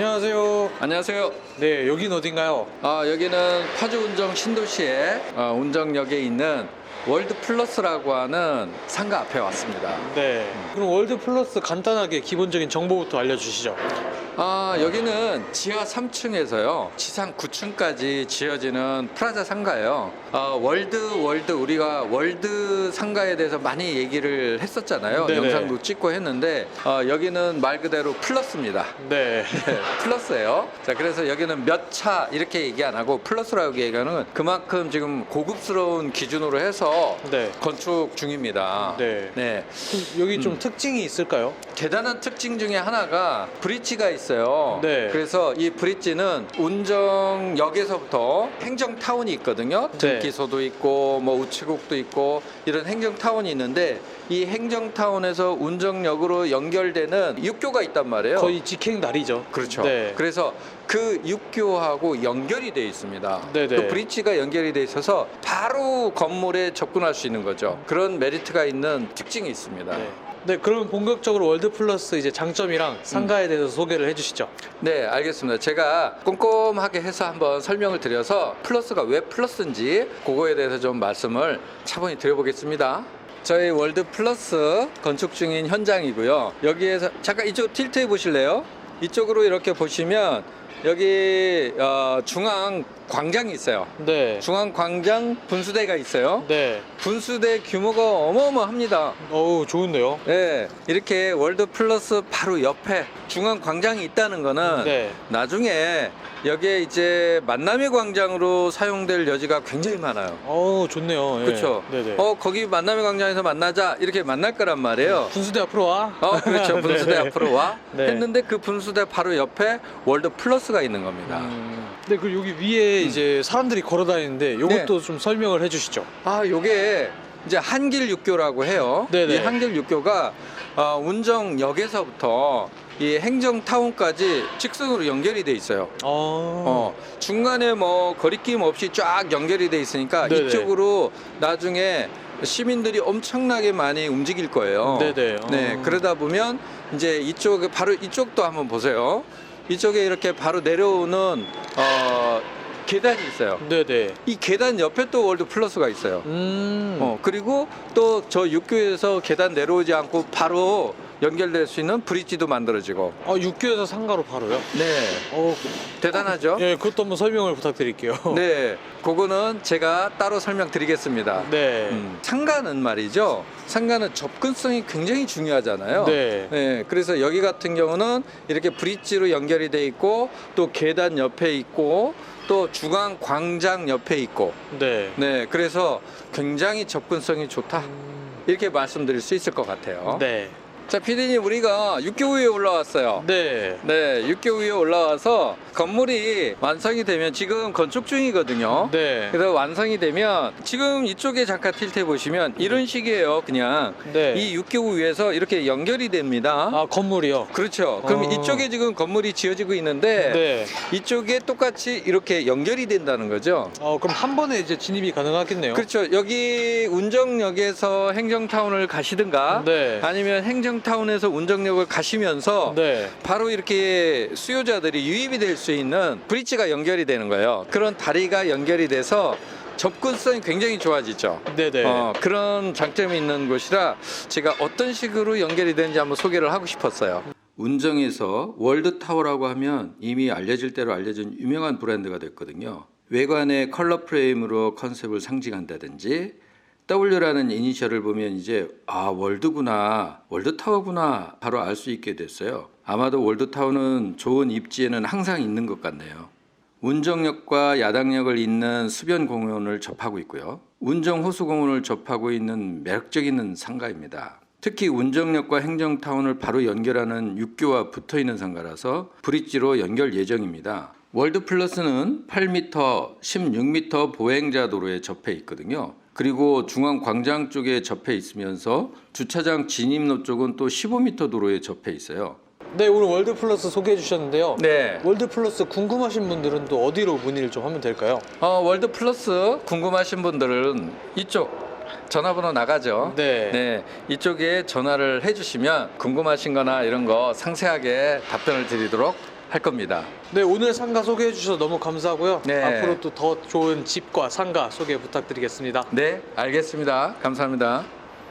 안녕하세요. 안녕하세요. 네, 여긴 어딘가요? 아, 여기는 파주 운정 신도시의 어, 운정역에 있는 월드 플러스라고 하는 상가 앞에 왔습니다. 네. 그럼 월드 플러스 간단하게 기본적인 정보부터 알려주시죠. 아, 여기는 지하 3층에서요, 지상 9층까지 지어지는 프라자 상가예요. 어, 월드, 월드, 우리가 월드 상가에 대해서 많이 얘기를 했었잖아요. 네네. 영상도 찍고 했는데, 어, 여기는 말 그대로 플러스입니다. 네. 네, 플러스예요. 자, 그래서 여기는 몇 차 이렇게 얘기 안 하고 플러스라고 얘기하는 그만큼 지금 고급스러운 기준으로 해서 네. 건축 중입니다. 네. 네. 여기 좀 특징이 있을까요? 대단한 특징 중에 하나가 브릿지가 있어요. 네. 그래서 이 브릿지는 운정역에서부터 행정타운이 있거든요. 네. 등기소도 있고 뭐 우체국도 있고 이런 행정타운이 있는데 이 행정타운에서 운정역으로 연결되는 육교가 있단 말이에요. 거의 직행 다리죠. 그렇죠. 네. 그래서 그 육교하고 연결이 돼 있습니다. 네네. 그 브릿지가 연결이 돼 있어서 바로 건물에 접근할 수 있는 거죠. 그런 메리트가 있는 특징이 있습니다. 네. 네, 그럼 본격적으로 월드 플러스 이제 장점이랑 상가에 대해서 소개를 해주시죠. 네, 알겠습니다. 제가 꼼꼼하게 해서 한번 설명을 드려서 플러스가 왜 플러스인지 그거에 대해서 좀 말씀을 차분히 드려보겠습니다. 저희 월드 플러스 건축 중인 현장이고요. 여기에서 잠깐 이쪽 틸트해 보실래요? 이쪽으로 이렇게 보시면 여기 어, 중앙 광장이 있어요. 네. 중앙 광장 분수대가 있어요. 네. 분수대 규모가 어마어마합니다. 어우, 좋은데요? 네, 이렇게 월드 플러스 바로 옆에 중앙 광장이 있다는 거는 네. 나중에 여기에 이제 만남의 광장으로 사용될 여지가 굉장히 많아요. 어우, 좋네요. 예. 그렇죠. 네네. 어 거기 만남의 광장에서 만나자 이렇게 만날 거란 말이에요. 분수대 앞으로 와. 어 그렇죠. 분수대 네. 앞으로 와 네. 했는데 그 분수대 바로 옆에 월드 플러스 가 있는 겁니다. 음. 네, 그 여기 위에 이제 사람들이 걸어 다니는데 요것도 좀 설명을 해주시죠. 아 요게 이제 한길 육교라고 해요. 네네. 이 한길 육교가 어, 운정역에서부터 이 행정타운까지 직선으로 연결이 돼 있어요. 어. 어, 중간에 뭐 거리낌 없이 쫙 연결이 돼 있으니까 네네. 이쪽으로 나중에 시민들이 엄청나게 많이 움직일 거예요. 네네. 어. 네, 그러다 보면 이제 이쪽 바로 이쪽도 한번 보세요. 이쪽에 이렇게 바로 내려오는 어, 계단이 있어요. 네네. 이 계단 옆에 또 월드 플러스가 있어요. 음. 어, 그리고 또 저 육교에서 계단 내려오지 않고 바로 연결될 수 있는 브릿지도 만들어지고. 어, 육교에서 상가로 바로요? 네. 어, 대단하죠? 예, 그것도 한번 설명을 부탁드릴게요. 네. 그거는 제가 따로 설명드리겠습니다. 네. 음, 상가는 말이죠. 상가는 접근성이 굉장히 중요하잖아요. 네. 그래서 여기 같은 경우는 이렇게 브릿지로 연결이 돼 있고 또 계단 옆에 있고 또 중앙 광장 옆에 있고 네. 네. 그래서 굉장히 접근성이 좋다. 음, 이렇게 말씀드릴 수 있을 것 같아요. 네. 자, 피디님 우리가 육교 위에 올라왔어요. 네. 네, 육교 위에 올라와서 건물이 완성이 되면 지금 건축 중이거든요. 네. 그래서 완성이 되면 지금 이쪽에 잠깐 틸트해 보시면 이런 식이에요. 그냥 네. 이 육교 위에서 이렇게 연결이 됩니다. 아, 건물이요? 그렇죠. 그럼 어. 이쪽에 지금 건물이 지어지고 있는데 네. 이쪽에 똑같이 이렇게 연결이 된다는 거죠. 어, 그럼 한 번에 이제 진입이 가능하겠네요. 그렇죠. 여기 운정역에서 행정타운을 가시든가 네. 아니면 행정 타운에서 운정역을 가시면서 네. 바로 이렇게 수요자들이 유입이 될 수 있는 브릿지가 연결이 되는 거예요. 그런 다리가 연결이 돼서 접근성이 굉장히 좋아지죠. 네네. 어, 그런 장점이 있는 곳이라 제가 어떤 식으로 연결이 되는지 한번 소개를 하고 싶었어요. 운정에서 월드타워라고 하면 이미 알려질 대로 알려진 유명한 브랜드가 됐거든요. 외관의 컬러 프레임으로 컨셉을 상징한다든지 W라는 이니셜을 보면 이제 아 월드구나 월드타워구나 바로 알 수 있게 됐어요. 아마도 월드타워는 좋은 입지에는 항상 있는 것 같네요. 운정역과 야당역을 잇는 수변 공원을 접하고 있고요. 운정 호수 공원을 접하고 있는 매력적인 상가입니다. 특히 운정역과 행정타운을 바로 연결하는 육교와 붙어 있는 상가라서 브릿지로 연결 예정입니다. 월드 플러스는 8m, 16m 보행자 도로에 접해 있거든요. 그리고 중앙 광장 쪽에 접해 있으면서 주차장 진입로 쪽은 또 15m 도로에 접해 있어요. 네, 오늘 월드 플러스 소개해 주셨는데요. 네. 월드 플러스 궁금하신 분들은 또 어디로 문의를 좀 하면 될까요? 어, 월드 플러스 궁금하신 분들은 이쪽 전화번호 나가죠. 네. 네, 이쪽에 전화를 해주시면 궁금하신 거나 이런 거 상세하게 답변을 드리도록 할 겁니다. 네 오늘 상가 소개해 주셔서 너무 감사하고요. 네. 앞으로 또 더 좋은 집과 상가 소개 부탁드리겠습니다. 네, 알겠습니다. 감사합니다.